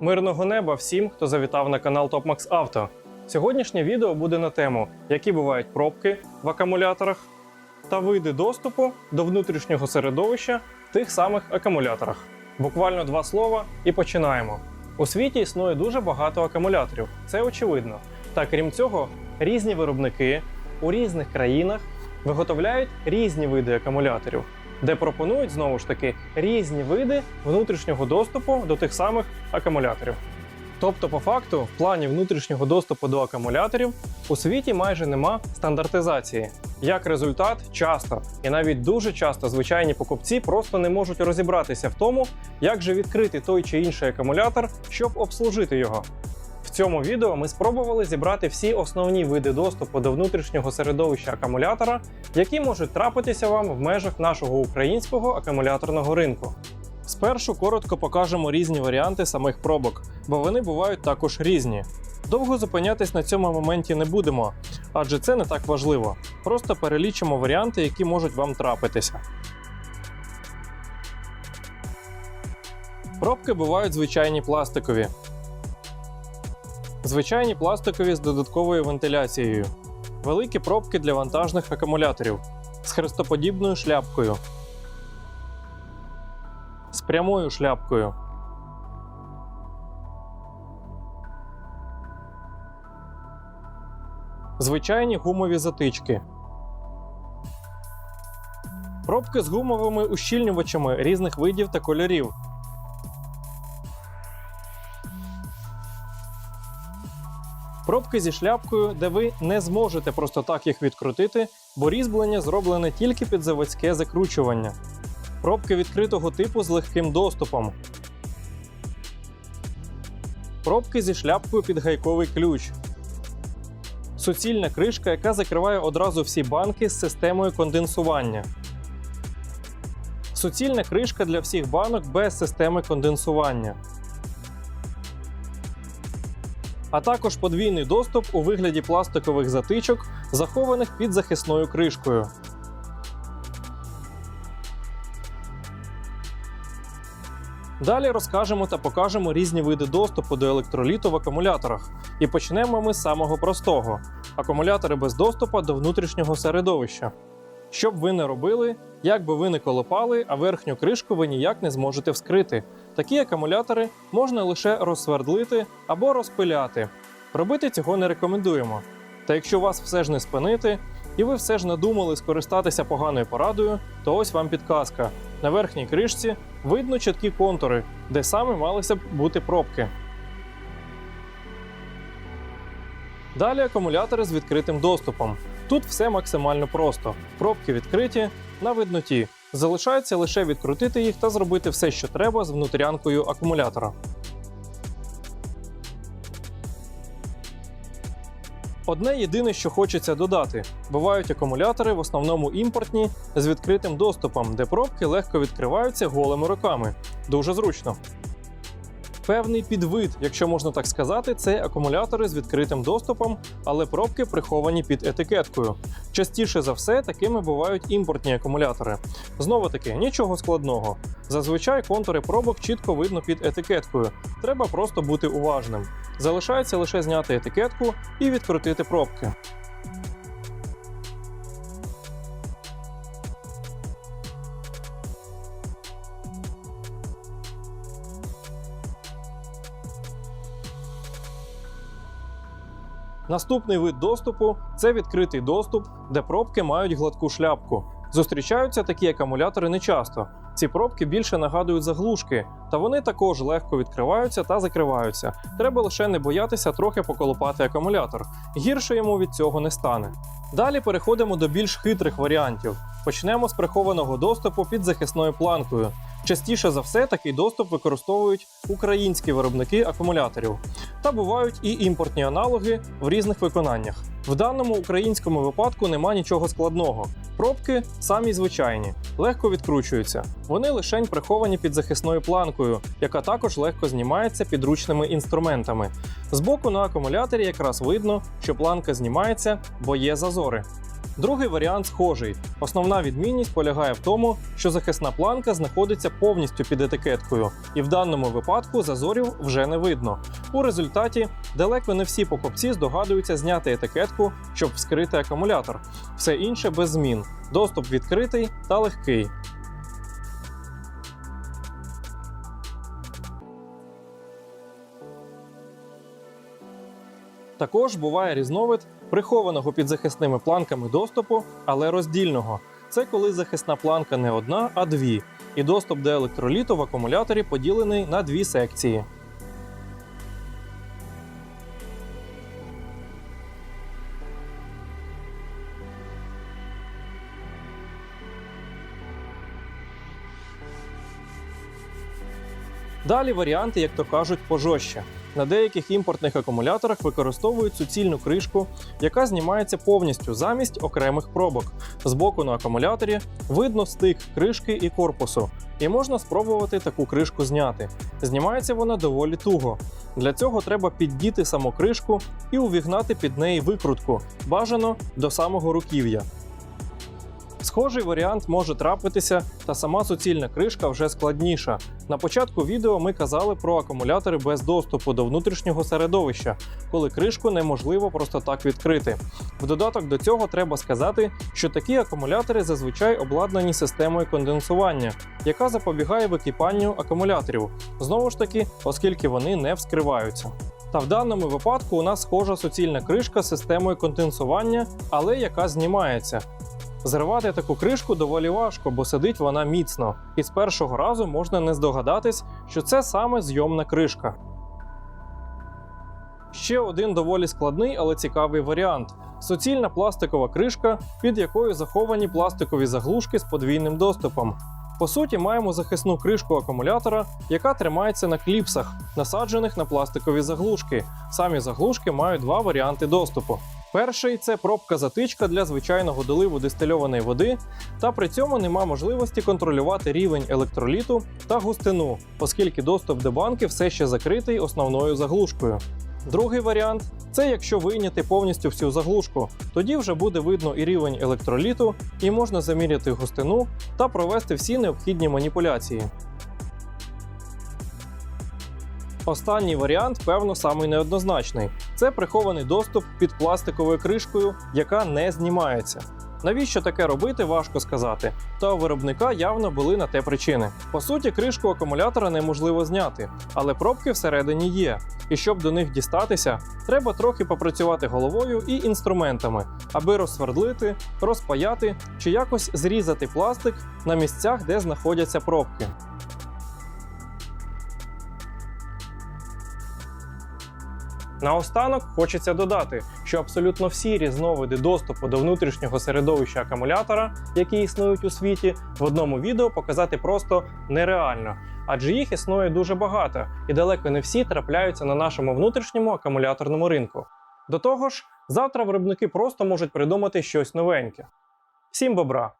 Мирного неба всім, хто завітав на канал TopMax Auto. Сьогоднішнє відео буде на тему, які бувають пробки в акумуляторах та види доступу до внутрішнього середовища в тих самих акумуляторах. Буквально два слова і починаємо. У світі існує дуже багато акумуляторів, це очевидно. Та крім цього, різні виробники у різних країнах виготовляють різні види акумуляторів, де пропонують знову ж таки різні види внутрішнього доступу до тих самих акумуляторів. Тобто, по факту, в плані внутрішнього доступу до акумуляторів у світі майже нема стандартизації. Як результат, часто і навіть дуже часто звичайні покупці просто не можуть розібратися в тому, як же відкрити той чи інший акумулятор, щоб обслужити його. Цьому відео ми спробували зібрати всі основні види доступу до внутрішнього середовища акумулятора, які можуть трапитися вам в межах нашого українського акумуляторного ринку. Спершу коротко покажемо різні варіанти самих пробок, бо вони бувають також різні. Довго зупинятись на цьому моменті не будемо, адже це не так важливо. Просто перелічимо варіанти, які можуть вам трапитися. Пробки бувають звичайні пластикові. Звичайні пластикові з додатковою вентиляцією. Великі пробки для вантажних акумуляторів з хрестоподібною шляпкою. З прямою шляпкою. Звичайні гумові затички. Пробки з гумовими ущільнювачами різних видів та кольорів. Пробки зі шляпкою, де ви не зможете просто так їх відкрутити, бо різьблення зроблене тільки під заводське закручування. Пробки відкритого типу з легким доступом. Пробки зі шляпкою під гайковий ключ. Суцільна кришка, яка закриває одразу всі банки з системою конденсування. Суцільна кришка для всіх банок без системи конденсування. А також подвійний доступ у вигляді пластикових затичок, захованих під захисною кришкою. Далі розкажемо та покажемо різні види доступу до електроліту в акумуляторах. І почнемо ми з самого простого: акумулятори без доступу до внутрішнього середовища. Що б ви не робили, як би ви не колопали, а верхню кришку ви ніяк не зможете вскрити. Такі акумулятори можна лише розсвердлити або розпиляти. Робити цього не рекомендуємо. Та якщо вас все ж не спинити, і ви все ж надумали скористатися поганою порадою, то ось вам підказка. На верхній кришці видно чіткі контури, де саме малися б бути пробки. Далі акумулятори з відкритим доступом. Тут все максимально просто. Пробки відкриті на видноті. Залишається лише відкрутити їх та зробити все, що треба з внутрянкою акумулятора. Одне єдине, що хочеться додати: бувають акумулятори, в основному імпортні, з відкритим доступом, де пробки легко відкриваються голими руками. Дуже зручно. Певний підвид, якщо можна так сказати, це акумулятори з відкритим доступом, але пробки приховані під етикеткою. Частіше за все, такими бувають імпортні акумулятори. Знову таки, нічого складного. Зазвичай контури пробок чітко видно під етикеткою. Треба просто бути уважним. Залишається лише зняти етикетку і відкрутити пробки. Наступний вид доступу це відкритий доступ, де пробки мають гладку шляпку. Зустрічаються такі акумулятори нечасто. Ці пробки більше нагадують заглушки, та вони також легко відкриваються та закриваються. Треба лише не боятися трохи поколупати акумулятор. Гірше йому від цього не стане. Далі переходимо до більш хитрих варіантів. Почнемо з прихованого доступу під захисною планкою. Частіше за все такий доступ використовують українські виробники акумуляторів. Та бувають і імпортні аналоги в різних виконаннях. В даному українському випадку нема нічого складного. Пробки самі звичайні, легко відкручуються. Вони лишень приховані під захисною планкою, яка також легко знімається підручними інструментами. Збоку на акумуляторі якраз видно, що планка знімається, бо є зазори. Другий варіант схожий. Основна відмінність полягає в тому, що захисна планка знаходиться повністю під етикеткою, і в даному випадку зазорів вже не видно. У результаті далеко не всі покупці здогадуються зняти етикетку, щоб вскрити акумулятор. Все інше без змін. Доступ відкритий та легкий. Також буває різновид прихованого під захисними планками доступу, але роздільного. Це коли захисна планка не одна, а дві, і доступ до електроліту в акумуляторі поділений на дві секції. Далі варіанти, як то кажуть, пожорстче. На деяких імпортних акумуляторах використовують суцільну кришку, яка знімається повністю замість окремих пробок. Збоку на акумуляторі видно стик кришки і корпусу, і можна спробувати таку кришку зняти. Знімається вона доволі туго. Для цього треба піддіти саму кришку і увігнати під неї викрутку, бажано до самого руків'я. Схожий варіант може трапитися, та сама суцільна кришка вже складніша. На початку відео ми казали про акумулятори без доступу до внутрішнього середовища, коли кришку неможливо просто так відкрити. В додаток до цього треба сказати, що такі акумулятори зазвичай обладнані системою конденсування, яка запобігає википанню акумуляторів, знову ж таки, оскільки вони не вскриваються. Та в даному випадку у нас схожа суцільна кришка з системою конденсування, але яка знімається. Зривати таку кришку доволі важко, бо сидить вона міцно, і з першого разу можна не здогадатись, що це саме зйомна кришка. Ще один доволі складний, але цікавий варіант: суцільна пластикова кришка, під якою заховані пластикові заглушки з подвійним доступом. По суті, маємо захисну кришку акумулятора, яка тримається на кліпсах, насаджених на пластикові заглушки. Самі заглушки мають два варіанти доступу. Перший це пробка-затичка для звичайного доливу дистильованої води, та при цьому нема можливості контролювати рівень електроліту та густину, оскільки доступ до банки все ще закритий основною заглушкою. Другий варіант це якщо вийняти повністю всю заглушку, тоді вже буде видно і рівень електроліту, і можна заміряти густину та провести всі необхідні маніпуляції. Останній варіант, певно, самий неоднозначний. Це прихований доступ під пластиковою кришкою, яка не знімається. Навіщо таке робити, важко сказати. Та у виробника явно були на те причини. По суті, кришку акумулятора неможливо зняти, але пробки всередині є. І щоб до них дістатися, треба трохи попрацювати головою і інструментами, аби розсвердлити, розпаяти чи якось зрізати пластик на місцях, де знаходяться пробки. Наостанок хочеться додати, що абсолютно всі різновиди доступу до внутрішнього середовища акумулятора, які існують у світі, в одному відео показати просто нереально, адже їх існує дуже багато, і далеко не всі трапляються на нашому внутрішньому акумуляторному ринку. До того ж, завтра виробники просто можуть придумати щось новеньке. Всім бобра!